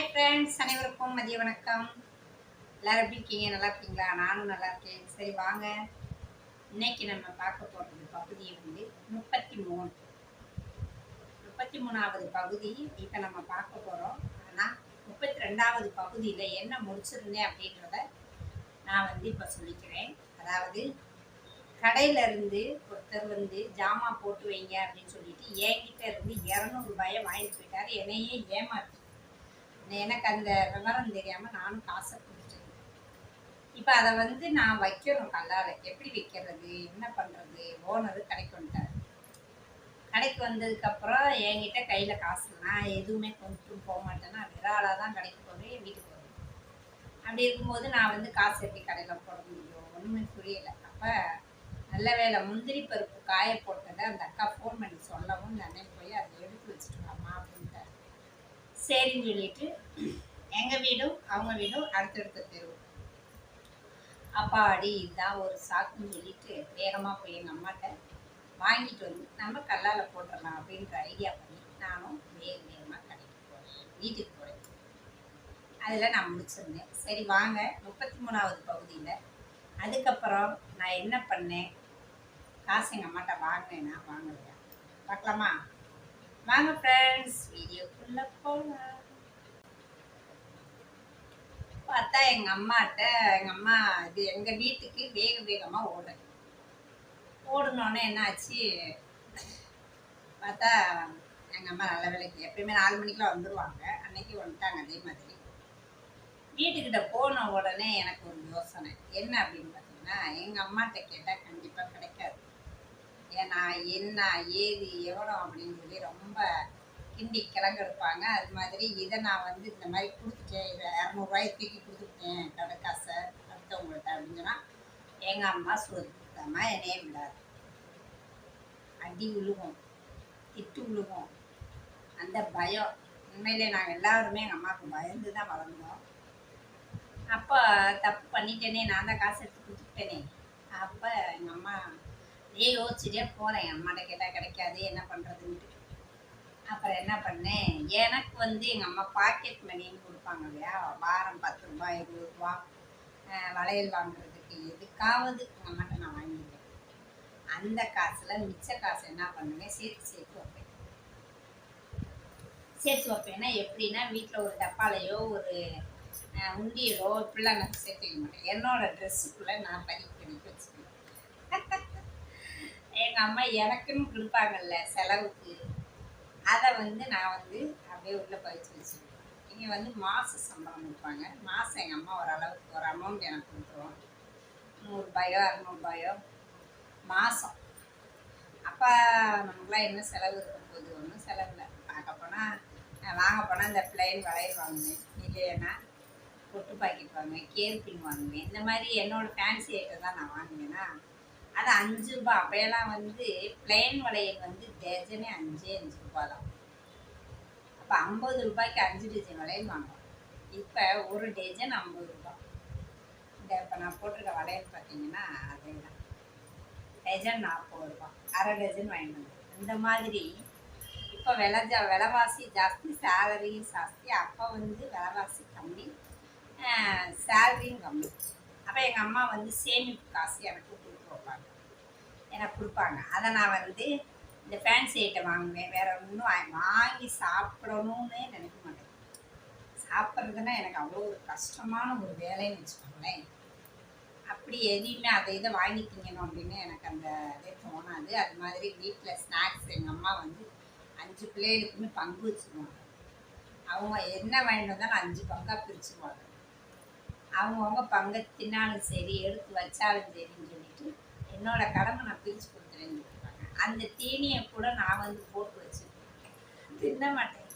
Hi friends அனைவருக்கும் மதிய வணக்கம். எல்லாரும் எப்படி இருக்கீங்க? நல்லா இருக்கீங்களா? நானும் நல்லா இருக்கேன். சரி வாங்க. இன்னைக்கு நம்ம பார்க்க போகிறது பகுதி வந்து முப்பத்தி மூணு. முப்பத்தி மூணாவது பகுதி இப்போ நம்ம பார்க்க போகிறோம் ஆனால் முப்பத்தி ரெண்டாவது பகுதியில் என்ன முடிச்சிருந்தேன் அப்படின்றத நான் வந்து இப்போ சொல்லிக்கிறேன். அதாவது கடையிலேருந்து ஒருத்தர் வந்து ஜாமான் போட்டு வைங்க அப்படின்னு சொல்லிட்டு என்கிட்ட இருந்து இரநூறுபாயை வாங்கிட்டு போயிட்டார். என்னையே ஏமாற்றி எனக்கு அந்த விவரம் தெரியாம நானும் காசை கொடுத்தேன் இப்போ அதை வந்து நான் வைக்கணும் கல்லால. எப்படி வைக்கிறது? என்ன பண்றது? ஓனர் கடைக்கு வந்துட்டார். கடைக்கு வந்ததுக்கப்புறம் என்கிட்ட கையில காசு நான் எதுவுமே கொண்டு போக மாட்டேன்னா விராலாக தான் கடைக்கு போவேன் வீட்டுக்கு போவேன் அப்படி இருக்கும்போது நான் வந்து காசு எப்படி கடையில் போட முடியும்? ஒன்றுமே புரியலை. அப்போ நல்ல வேளை முந்திரி பருப்பு காய போட்டதை அந்த அக்கா ஃபோன் பண்ணி சொல்லவும் நானே போய் அது எடுத்து வச்சுட்டு வாம்மா அப்படின்ட்டார் சரின்னு சொல்லிட்டு எங்கள் வீடும் அவங்க வீடும் அடுத்தடுத்த தெரு. அப்பாடி இதுதான் ஒரு சாக்குன்னு சொல்லிட்டு வேகமாக போய் எங்கள் அம்மாட்ட வாங்கிட்டு வந்து நம்ம கல்லால் போட்டுடலாம் அப்படின்ற ஐடியா பண்ணி நானும் வேக வேகமாக கடைக்கு போகிறேன் வீட்டுக்கு போகிறேன் அதில் நான் முடிச்சிருந்தேன். சரி வாங்க. முப்பத்தி மூணாவது பகுதியில். அதுக்கப்புறம் நான் என்ன பண்ணேன்? காசு எங்கள் அம்மாட்ட வாங்கினேன்னா வாங்கலையா? பார்க்கலாமா? வாங்க ஃப்ரெண்ட்ஸ் வீடியோக்குள்ளே போகலாம் பார்த்தா எங்கள் அம்மாட்ட எங்கள் அம்மா இது எங்கள் வீட்டுக்கு வேக வேகமாக ஓடுறேன் ஓடுனோடனே என்னாச்சு? பார்த்தா எங்கள் அம்மா நல்ல வேலைக்கு எப்பயுமே நாலு மணிக்கெலாம் வந்துடுவாங்க அன்னைக்கு வந்துட்டாங்க அதே மாதிரி. வீட்டுக்கிட்ட போன உடனே எனக்கு ஒரு யோசனை. என்ன அப்படின்னு பார்த்தீங்கன்னா எங்கள் அம்மாட்ட கேட்டால் கண்டிப்பாக கிடைக்காது. ஏன்னா என்ன ஏது எவ்வளோ அப்படின்னு சொல்லி ரொம்ப கிண்டி கிளங்கெடுப்பாங்க அது மாதிரி இதை நான் வந்து இந்த மாதிரி கொடுத்துட்டேன். இதை இரநூறுவாயை தூக்கி கொடுத்துட்டேன். கடை காசை அடுத்தவங்கள்ட்ட அப்படின்னு சொன்னால் எங்கள் அம்மா சொத்தமாக என்னையே விடாது. அடி விழுகும் திட்டு விழுகும் அந்த பயம். உண்மையிலே நாங்கள் எல்லாருமே எங்கள் அம்மாவுக்கு பயந்து தான் வளர்ந்தோம். அப்போ தப்பு பண்ணிட்டேனே நான் தான் காசு எடுத்து கொடுத்துட்டேனே. அப்போ எங்கள் அம்மா அப்படியே யோசிச்சுட்டே போகிறேன் என் அம்மாட்ட கேட்டால் கிடைக்காது என்ன பண்ணுறதுன்ட்டு அப்புறம் என்ன பண்ணேன்? எனக்கு வந்து எங்கள் அம்மா பாக்கெட் மணின்னு கொடுப்பாங்க இல்லையா? வாரம் பத்து ரூபா இருபது ரூபா வளையல் வாங்குறதுக்கு எதுக்காவது எங்கள் அம்மாட்ட நான் வாங்கிடுவேன் அந்த காசில் மிச்ச காசு என்ன பண்ணுவேன்? சேர்த்து சேர்த்து வைப்பேன். சேர்த்து வைப்பேன்னா எப்படின்னா வீட்டில் ஒரு டப்பாலையோ ஒரு உண்டியலோ இப்படிலாம் நான் சேர்த்து வைக்க மாட்டேன். என்னோட ட்ரெஸ்ஸுக்குள்ளே நான் பதிவு பண்ணி வச்சுக்குவேன் நம்ம அம்மா எனக்குன்னு கொடுப்பாங்கல்ல செலவுக்கு அதை வந்து நான் வந்து அப்படியே உள்ளே பயிற்சி வச்சுருவேன். இங்கே வந்து மாத சம்பளம் கொடுப்பாங்க. மாதம் எங்கள் அம்மா ஓரளவுக்கு ஒரு அமௌண்ட் எனக்கு கொடுத்துருவோம் நூறுரூபாயோ அறநூறுபாயோ மாதம் அப்போ நமக்குலாம் என்ன செலவு இருக்க போகுது? ஒன்றும் செலவு இல்லை. பார்க்க போனால் வாங்க போனால் இந்த பிளைன் வளையல் வாங்குவேன். இல்லைன்னா பொட்டு பாக்கெட் வாங்குவேன் கேர் பின் வாங்குவேன். இந்த மாதிரி என்னோடய ஃபேன்சி ஐட்டம் தான் நான் வாங்குவேன்னா அது அஞ்சு ரூபா. அப்போயெல்லாம் வந்து பிளைன் வளையல் வந்து டஜனே அஞ்சே அஞ்சு ரூபா தான் அப்போ ஐம்பது ரூபாய்க்கு அஞ்சு டஜன் வளையல் வாங்குவோம் இப்போ ஒரு டஜன் ஐம்பது ரூபா. இந்த இப்போ நான் போட்டிருக்க வளையல் பார்த்தீங்கன்னா அதே தான் டஜன் நாற்பது ரூபா. அரை டஜன் வாங்கிட்டு வந்தேன். இந்த மாதிரி இப்போ விலை ஜா விலைவாசி ஜாஸ்தி சேலரியும் ஜாஸ்தி. அப்போ வந்து விலைவாசி கம்மி. சேலரியும் கம்மி. அப்போ எங்கள் அம்மா வந்து சேமிப்பு காசு எனக்கு எனக்கு கொடுப்பாங்க. அதை நான் வந்து இந்த ஃபேன்சி ஐட்டம் வாங்குவேன். வேற ஒன்றும் வாங்கி சாப்பிடணும்னே நினைக்க மாட்டேன். சாப்பிட்றதுன்னா எனக்கு அவ்வளோ ஒரு கஷ்டமான ஒரு வேலைன்னு வச்சுக்கோங்களேன். அப்படி எதையுமே அதை இதை வாங்கி திங்கணும் அப்படின்னு எனக்கு அந்த இதே தோணாது. அது மாதிரி வீட்டில் ஸ்நாக்ஸ் எங்கள் அம்மா வந்து அஞ்சு பிள்ளைகளுக்குமே பங்கு வச்சுருவாங்க. அவங்க என்ன வாங்கிட்டு வந்தாலும் அஞ்சு பங்காக பிரிச்சுருவாங்க அவங்கவுங்க பங்கை தின்னாலும் சரி எடுத்து வச்சாலும் சரின்னு என்னோட கடமை நான் பிரித்து கொடுக்குறேன்னு அந்த தீனியை கூட நான் வந்து போட்டு வச்சுருப்பேன் தின்ன மாட்டேன்.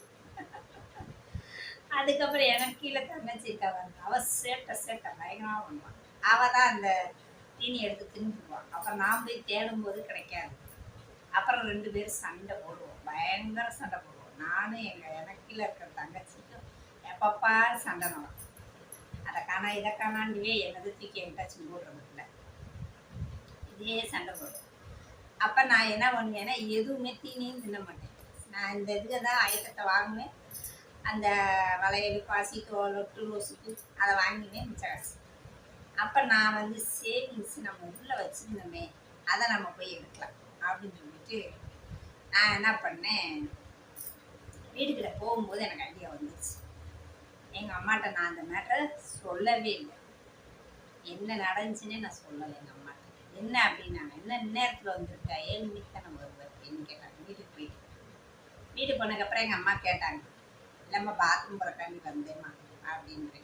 அதுக்கப்புறம் எனக்கு கீழே தங்கச்சி இருக்கா வந்து அவள் சேட்டை சேட்டை பயங்கரமாக பண்ணுவான் அவள் தான் அந்த தீனி எடுத்து தின்னுடுவான் அப்புறம் நான் போய் தேடும்போது கிடைக்காது. அப்புறம் ரெண்டு பேரும் சண்டை போடுவோம். பயங்கர சண்டை போடுவோம். நானும் எங்கள் எனக்கு கீழே இருக்கிற தங்கச்சிக்கும் எப்பப்பா சண்டை நடக்கும். அதை காணா இதை காணாண்டுவே என்னது தூக்கி என்கிட்ட போடுறதில்ல இதே சண்டை போடுவோம் அப்போ நான் என்ன பண்ணுவேன்னா எதுவுமே தீனியும் தின்ன மாட்டேன். நான் இந்த இதுக்கு தான் ஐட்டத்தை வாங்கினேன் அந்த வளையல் பாசி தோல் ஒட்டு ரோசுக்கு அதை வாங்கினேன் மிச்ச காசு. அப்போ நான் வந்து சேவிங்ஸ் நம்ம உள்ளே வச்சுருந்தோமே அதை நம்ம போய் எடுக்கலாம் அப்படின்னு சொல்லிட்டு நான் என்ன பண்ணேன் வீட்டுக்கிட்ட போகும்போது எனக்கு ஐடியா வந்துச்சு. எங்கள் அம்மாட்ட நான் அந்த மேட்டரை சொல்லவே இல்லை. என்ன நடந்துச்சுன்னே நான் சொல்லலை. என்ன அப்படின்னாங்க என்ன நேரத்தில் வந்திருக்கா? ஏழு மணிக்கு தானே வருவார் அப்படின்னு கேட்டாங்க. வீட்டுக்கு போயிட்டு வீட்டுக்கு போனதுக்கப்புறம் எங்கள் அம்மா கேட்டாங்க இல்லைம்மா பாத்ரூம் போகிறக்காண்டி வந்தேம்மா அப்படின்னு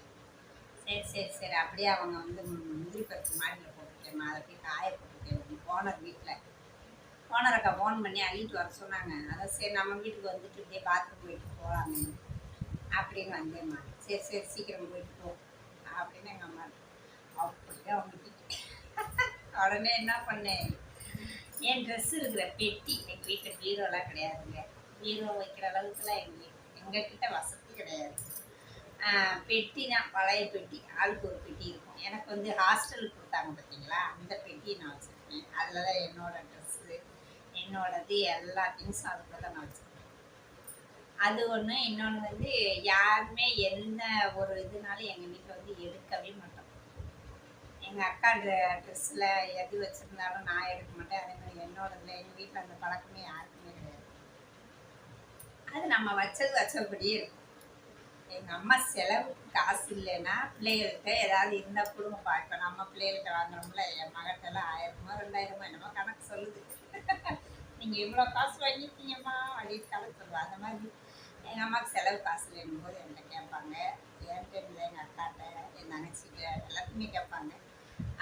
சரி சரி சரி. அப்படியே அவங்க வந்து முந்திரி பருப்பு மாடியில் போட்டுட்டேம்மா. அதை போய் காய போட்டுட்டேன். ஓனர் வீட்டில். ஓனர் அக்கா ஃபோன் பண்ணி அள்ளிட்டு வர சொன்னாங்க. அதான் சரி நம்ம வீட்டுக்கு வந்துட்டு இப்படியே பாத்ரூம் போயிட்டு போகலாமே அப்படின்னு வந்தேம்மா. சரி சரி சீக்கிரம் போயிட்டு போ அப்படின்னு எங்கள் அம்மா அப்படியே அவங்க உடனே என்ன பண்ணேன்? என் ட்ரெஸ் இருக்கிற பெட்டி எங்கள் வீட்டில் பீரோலாம் கிடையாதுங்க. பீரோ வைக்கிற அளவுக்குலாம் எங்கள் எங்ககிட்ட வசதி கிடையாது. ஆஹ் பெட்டி பழைய பெட்டி ஆளுக்கு ஒரு பெட்டி இருக்கும். எனக்கு வந்து ஹாஸ்டலுக்கு கொடுத்தாங்க பார்த்தீங்களா அந்த பெட்டியை நான் வச்சுருக்கேன். அதில் தான் என்னோடய ட்ரெஸ்ஸு என்னோடது எல்லா திங்ஸும் அதுக்குள்ள தான் நான் வச்சுருக்கேன். அது ஒன்று இன்னொன்று வந்து யாருமே எந்த ஒரு இதுனாலும் எங்கள் வீட்டில் வந்து எடுக்கவே மாட்டோம் எங்கள் அக்கா ட்ரெஸ்ஸில் எது வச்சுருந்தாலும் நான் எடுக்க மாட்டேன். அதே மாதிரி என்னோடதுல எங்கள் வீட்டில் அந்த பழக்கமே யாருக்குமே கிடையாது. அது நம்ம வச்சது வச்சபடியே இருக்கும். எங்கள் அம்மா செலவுக்கு காசு இல்லைன்னா பிள்ளைகள்கிட்ட ஏதாவது இருந்தால் கொடுங்க பார்ப்பேன் நம்ம பிள்ளைகள்கிட்ட வாங்குறோம்ல என் மகட்டெல்லாம் ஆயிரமோ ரெண்டாயிரமோ என்னமோ கணக்கு சொல்லுது. நீங்கள் இவ்வளோ காசு வாங்கிட்டீங்கம்மா அப்படின்னு கணக்கு சொல்லுவாங்க அந்த மாதிரி எங்கள் அம்மாவுக்கு செலவு காசு இல்லைன்னும் போது என்கிட்ட கேட்பாங்க. என்கிட்ட இல்லை எங்கள் அக்காட்ட என் தங்கச்சிட்ட எல்லாத்துக்குமே கேட்பாங்க.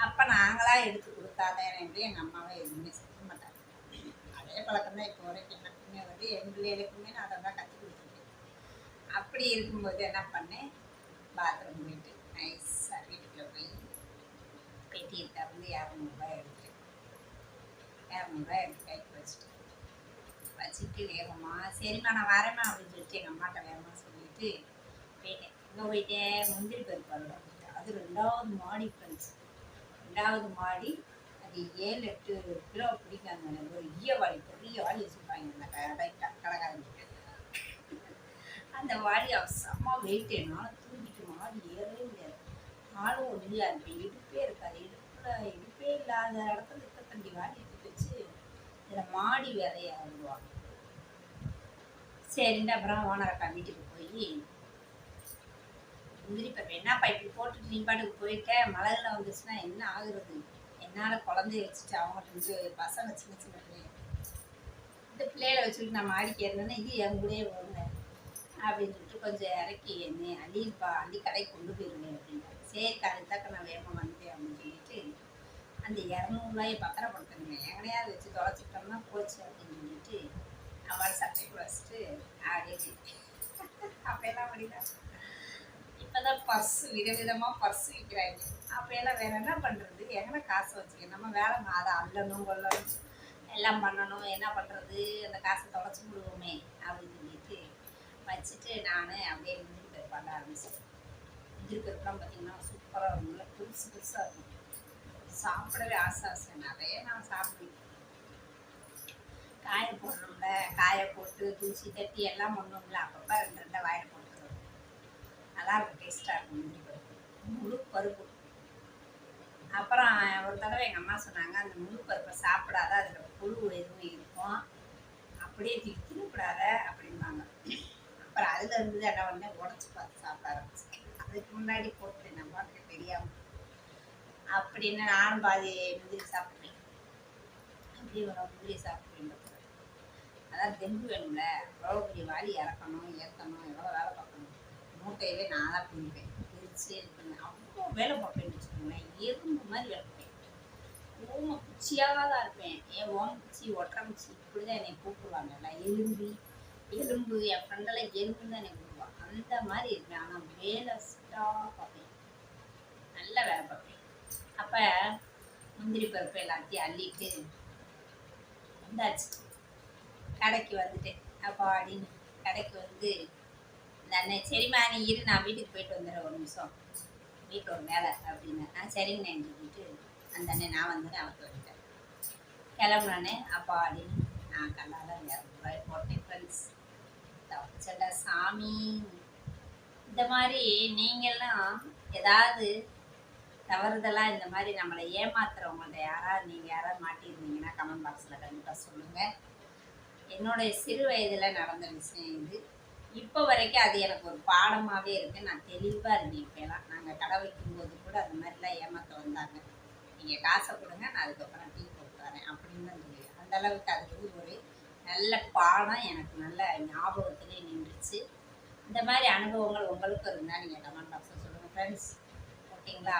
அப்போ நாங்களாக எடுத்து கொடுத்தாதான் என்று எங்கள் அம்மாவை எதுவுமே செய்ய மாட்டாங்க. அதே பழக்கம் தான் இப்போ வரைக்கும். எனக்குமே வந்து என் பிள்ளைகளுக்குமே நான் அதை தான் கற்றுக் கொடுத்துருக்கேன். அப்படி இருக்கும்போது என்ன பண்ணேன்? பாத்ரூம் போயிட்டு நைஸாக வீட்டுக்குள்ளே போய் பெட்டியை திறந்து இரநூறுபா எடுத்தேன். இரநூறுபா எடுத்து கைக்கு வச்சுட்டு வச்சுட்டு வேகமாக சரிம்மா நான் வரேம்மா அப்படின்னு சொல்லிட்டு எங்கள் அம்மாட்ட வேகமாக சொல்லிட்டு போயிட்டேன். இங்கே போயிட்டேன் முந்திரி பருப்பு அது ரெண்டாவது மாடி ஃப்ரெண்ட்ஸ் ரெண்டாவது மாடி அது ஏழு எட்டு கிலோ பிடிக்காங்க ஒரு ஈய வாளி பெரிய வாளி வச்சுருப்பாங்க அந்த கடைக்காரங்க அந்த வாளி அவ செம்ம வெயிட் என்னால் மாடி ஏறவே முடியாது. ஆளும் ஒல்லியா அந்த இடுப்பே இருக்காது. இடுப்பில் இடுப்பே இல்லாத இடத்துல திருப்ப தண்ணி வாடி எடுத்து வச்சு இதில் மாடி வேலையை வருவாங்க சரின்ட்டு அப்புறம் ஓனர் அக்கா வீட்டுக்கு போய் முந்திரி பருப்பு. என்னப்பா இப்படி போட்டுட்டு நீ பாட்டுக்கு போயிட்ட மழையில் வந்துச்சுன்னா என்ன ஆகுறது? என்னால் குழந்தைய வச்சுட்டு அவங்க ரெண்டு பசங்க சின்ன சின்ன பிள்ளைங்க இந்த பிள்ளைகளை வச்சுட்டு நான் மாடிக்கு ஏறினேன்னா இது என் கூடயே வருங்க அப்படின்னு சொல்லிட்டு கொஞ்சம் இறக்கி என்ன அள்ளிப்பா அள்ளி கடைக்கு கொண்டு போயிருவேன் அப்படின்ட்டு சரி அதுதாக்க நான் வேகமாக வந்தேன் அப்படின்னு சொல்லிட்டு அந்த இரநூறுவாயை பத்திரப்படுத்துங்க எங்கனையாவது வச்சு தொலைச்சிட்டோம்னா போச்சு அப்படின்னு சொல்லிட்டு அவளை சட்டைக்குள்ள வச்சுட்டு அப்போ அப்பெல்லாம் அப்படிதான். இப்போதான் பர்ஸ் விதவிதமாக பர்ஸ் விற்கிறாங்க அப்போயெல்லாம் வேற என்ன பண்ணுறது எங்கன்னா காசு வச்சுக்க? நம்ம வேலை அதை அள்ளணும் கொள்ளணும் எல்லாம் பண்ணணும். என்ன பண்ணுறது அந்த காசை தொலைச்சி விடுவோமே அப்படின்னு சொல்லிட்டு வச்சுட்டு நான் அப்படியே முந்திரி பருப்பு பண்ண ஆரம்பிச்சேன். முந்திரி பருப்புலாம் பார்த்தீங்கன்னா சூப்பராக இருக்கும்ல புதுசு புதுசாக இருக்கும். சாப்பிடவே ஆசை ஆசை. நிறைய நான் சாப்பிடுவேன். காய போடுறோம்ல காய போட்டு தூசி தட்டி எல்லாம் பண்ணுவோம்ல. அப்பப்போ ரெண்டு ரெண்டை வாயை போட்டுக்கிறோம் நல்லா இருக்கும் டேஸ்ட்டாக இருக்கும் முந்திரி பருப்பு. முழு பருப்பு. அப்புறம் ஒரு தடவை எங்கள் அம்மா சொன்னாங்க அந்த முழு பருப்பை சாப்பிடாத அதில் புழு எதுவும் இருக்கும். அப்படியே திருப்பிடாத அப்படிம்பாங்க. அப்புறம் அதில் இருந்து என்ன வந்து உடச்சி பார்த்து சாப்பிட ஆரம்பிச்சேன். அதுக்கு முன்னாடி போட்டு நம்ம பாட்டுக்கு தெரியாமல் அப்படின்னு நானும் பாதி முந்திரி சாப்பிட்டேன். அப்படி ஒரு முந்திரி சாப்பிட்டேன் அதான் தெம்பு வேணும்ல. எவ்வளோ பெரிய வாளி இறக்கணும் ஏற்றணும் எவ்வளோ வேலை பார்க்கணும். மூட்டையவே நான் தான் பிடிப்பேன் பிரித்து இது அவ்வளோ வேலை பார்ப்பேன் வச்சுக்கோங்களேன். எறும்பு மாதிரி வேலை பார்ப்பேன் ஓம குச்சியாக தான் இருப்பேன். ஏன் ஓம குச்சி ஒட்டரை குச்சி இப்படி தான் என்னை கூப்பிடுவாங்கல்ல எலும்பி எலும்பு என் ஃப்ரெண்டெல்லாம் எலும்பு தான் என்னை கூப்பிடுவாங்க. அந்த மாதிரி இருப்பேன் ஆனால் வேலை ஸ்டாக பார்ப்பேன். நல்ல வேலை பார்ப்பேன். அப்போ முந்திரி பருப்பு எல்லாத்தையும் அள்ளிட்டு வந்தாச்சு. கடைக்கு வந்துட்டேன். அப்பா அப்படின்னு கடைக்கு வந்து இந்த அண்ணன் சரிம்மா நீ இரு நான் வீட்டுக்கு போயிட்டு வந்துடுறேன் ஒரு நிமிஷம். வீட்டில் ஒரு வேலை அப்படின்னு. நான் சரிங்கண்ணே சொல்லிட்டு அந்த அண்ணன் நான் வந்து அவருக்கு வந்துட்டேன் கிளம்புனானே அப்பா அப்படின்னு நான் கல்லால் இரநூறுவாய் போட்டேன் ஃப்ரெண்ட்ஸ் தப்பிச்சல சாமி இந்த மாதிரி நீங்கள்லாம் ஏதாவது தவறுதலாக இந்த மாதிரி நம்மளை ஏமாத்துறவங்கள்ட்ட யாராவது நீங்கள் யாராவது மாட்டியிருந்தீங்கன்னா கமெண்ட் பாக்ஸில் கண்டிப்பாக சொல்லுங்கள் என்னுடைய சிறு வயதில் நடந்த விஷயம் இது. இப்போ வரைக்கும் அது எனக்கு ஒரு பாடமாகவே இருக்குது நான் தெளிவாக இருந்தேன் இப்போலாம் நாங்கள் கடை வைக்கும்போது கூட அது மாதிரிலாம் ஏமாற்ற வந்தாங்க. நீங்கள் காசை கொடுங்க நான் அதுக்கப்புறம் டீ போட்டு வரேன் அப்படின்னு தான் சொல்லி அந்தளவுக்கு அது வந்து ஒரு நல்ல பாடம் எனக்கு நல்ல ஞாபகத்திலே நின்றுச்சு. இந்த மாதிரி அனுபவங்கள் உங்களுக்கும் இருந்தால் நீங்கள் கமெண்ட் பாக்ஸில் சொல்லுங்கள் ஃப்ரெண்ட்ஸ் ஓகேங்களா?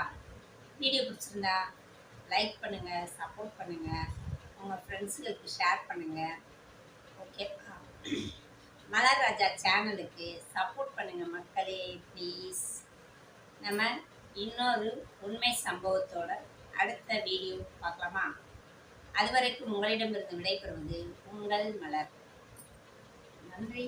வீடியோ பிடிச்சிருந்தா லைக் பண்ணுங்கள் சப்போர்ட் பண்ணுங்கள் உங்கள் ஃப்ரெண்ட்ஸுகளுக்கு ஷேர் பண்ணுங்கள் ஓகே மலர் ராஜா சேனலுக்கு சப்போர்ட் பண்ணுங்கள் மக்களே ப்ளீஸ் நம்ம இன்னொரு உண்மை சம்பவத்தோட அடுத்த வீடியோ பார்க்கலாமா? அதுவரைக்கும் உங்களிடமிருந்து விடைபெறுவது உங்கள் மலர். நன்றி.